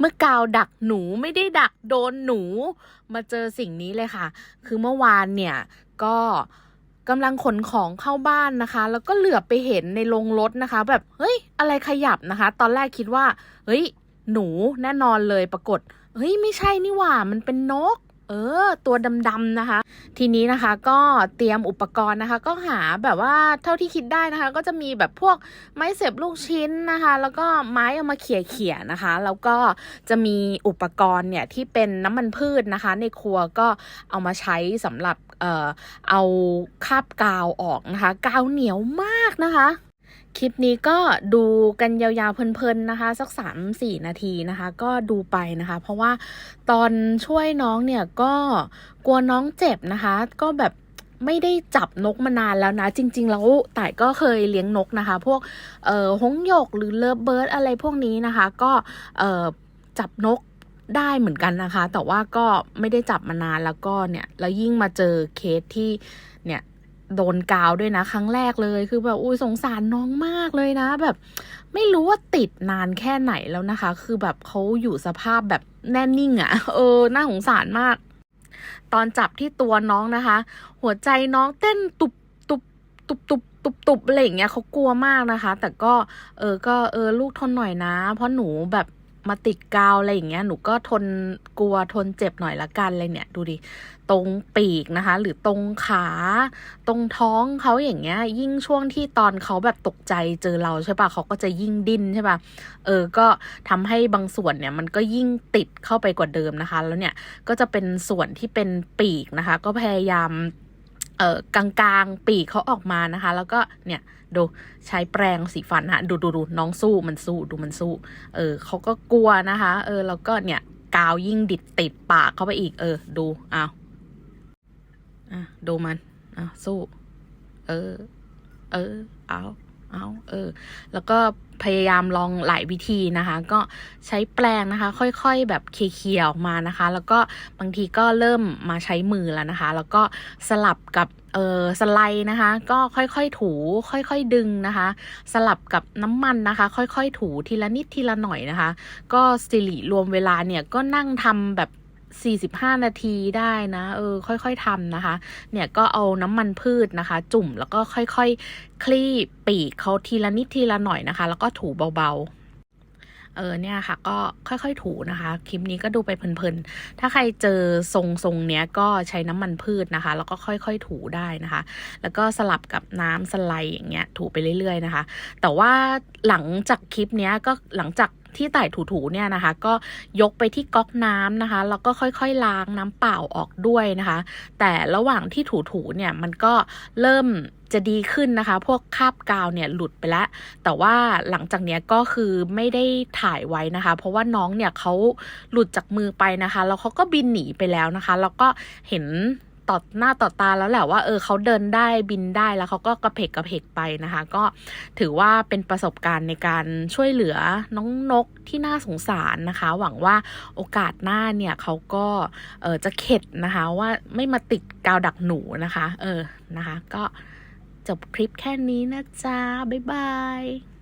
เมื่อกาวดักหนูไม่ได้ดักโดนหนู มาเจอสิ่งนี้เลยค่ะ คือเมื่อวานเนี่ยก็กำลังขนของเข้าบ้านนะคะ แล้วก็เหลือบไปเห็นในโรงรถนะคะ แบบเฮ้ยอะไรขยับนะคะ ตอนแรกคิดว่า เฮ้ย หนูแน่นอนเลยปรากฏเฮ้ยไม่ใช่นี่หว่ามันเป็นนก เออ ตัวดำๆนะคะ ทีนี้นะคะก็เตรียมอุปกรณ์นะคะ ก็หาแบบว่าเท่าที่คิดได้นะคะ ก็จะมีแบบพวกไม้เสียบลูกชิ้นนะคะ แล้วก็ไม้เอามาเขี่ยๆนะคะ แล้วก็จะมีอุปกรณ์เนี่ยที่เป็นน้ำมันพืชนะคะ ในครัวก็เอามาใช้สำหรับเอ่อเอาคาบกาวออกนะคะ กาวเหนียวมากนะคะ คลิปนี้ก็ดูกันยาวๆเพลินๆนะคะ สัก 3-4 นาทีนะคะ ก็ดูไปนะคะ เพราะว่าตอนช่วยน้องเนี่ยก็กลัวน้องเจ็บนะคะ ก็แบบไม่ได้จับนกมานานแล้วนะ จริง ๆ แล้วแต่ก็เคยเลี้ยงนกนะคะ พวกเอ่อหงหยกหรือเลิฟเบิร์ดอะไรพวกนี้นะคะ ก็เอ่อจับนกได้เหมือนกันนะคะ แต่ว่าก็ไม่ได้จับมานานแล้วก็เนี่ยแล้วยิ่งมาเจอเคสที่เนี่ย โดนกาวด้วยนะ ครั้งแรกเลยคือแบบอุ้ยสงสารน้องมากเลยนะ แบบ ไม่รู้ว่าติดนานแค่ไหนแล้วนะคะ คือแบบเขาอยู่สภาพแบบแน่นิ่งอะ่ะ เออน่าสงสารมาก ตอนจับที่ตัวน้องนะคะ หัวใจน้องเต้นตุบตุบตุบตุบตุบตุบอะไรอย่างเงี้ยเขากลัวมากนะคะ แต่ก็ เออก็เออลูกทนหน่อยนะ เพราะหนูแบบ มาติดกาวอะไรอย่างเงี้ยหนูก็ทนกลัวทนเจ็บหน่อยละกันเลยเนี่ย ดูดิตรงปีกนะคะ หรือตรงขา ตรงท้องเขาอย่างเงี้ย ยิ่งช่วงที่ตอนเขาแบบตกใจเจอเราใช่ปะเขาก็จะยิ่งดิ้นใช่ปะเออก็ทำให้บางส่วนเนี่ยมันก็ยิ่งติดเข้าไปกว่าเดิมนะคะ แล้วเนี่ยก็จะเป็นส่วนที่เป็นปีกนะคะ ก็พยายาม เอ่อกลางๆปีกเขาออกมานะคะ แล้วก็เนี่ยดูใช้แปรงสีฟันฮะดูดูดูน้องสู้มันสู้ดูมันสู้ เออเขาก็กลัวนะคะ เออแล้วก็เนี่ยกาวยิ่งดิดติดปากเข้าไปอีก เออ ดูเอาอะดูมันอะสู้ เออ เออเอา เอาเออ แล้วก็พยายามลองหลายวิธีนะคะ ก็ใช้แปรงนะคะ ค่อยๆแบบเคลียร์ๆออกมานะคะ แล้วก็บางทีก็เริ่มมาใช้มือแล้วนะคะ แล้วก็สลับกับเออสไลด์นะคะ ก็ค่อยๆถูค่อยๆดึงนะคะ สลับกับน้ำมันนะคะ ค่อยๆถูทีละนิดทีละหน่อยนะคะ ก็สิริรวมเวลาเนี่ยก็นั่งทำแบบ 45 นาทีได้นะเออค่อยๆทำนะคะ เนี่ยก็เอาน้ำมันพืชนะคะ จุ่มแล้วก็ค่อยๆ คลี่ปีกเขาทีละนิดทีละหน่อยนะคะ แล้วก็ถูเบาๆเออเนี่ยค่ะก็ค่อยๆถูนะคะ คลิปนี้ก็ดูไปเพลินๆ ถ้าใครเจอทรงทรงๆเนี้ยก็ใช้น้ำมันพืชนะคะ แล้วก็ค่อยๆถูได้นะคะ แล้วก็สลับกับน้ำสไลด์อย่างเงี้ยถูไปเรื่อยๆนะคะ แต่ว่าหลังจากคลิปเนี้ยก็หลังจาก ที่ไต่ถูๆเนี่ยนะคะ ก็ยกไปที่ก๊อกน้ำนะคะแล้วก็ค่อยๆล้างน้ำเปล่าออกด้วยนะคะ แต่ระหว่างที่ถูๆเนี่ยมันก็เริ่มจะดีขึ้นนะคะ พวกคราบกาวเนี่ยหลุดไปแล้ว แต่ว่าหลังจากเนี้ยก็คือไม่ได้ถ่ายไว้นะคะ เพราะว่าน้องเนี่ยเขาหลุดจากมือไปนะคะ แล้วเขาก็บินหนีไปแล้วนะคะ แล้วก็เห็น ต่อหน้าต่อตาแล้วแหละว่าเออเขาเดินได้บินได้แล้วเขาก็กระเพกกระเพกไปนะคะ ก็ถือว่าเป็นประสบการณ์ในการช่วยเหลือน้องนกที่น่าสงสารนะคะ หวังว่าโอกาสหน้าเนี่ยเขาก็เออจะเข็ดนะคะว่าไม่มาติดกาวดักหนูนะคะ เออนะคะ ก็จบคลิปแค่นี้นะจ๊ะบ๊ายบาย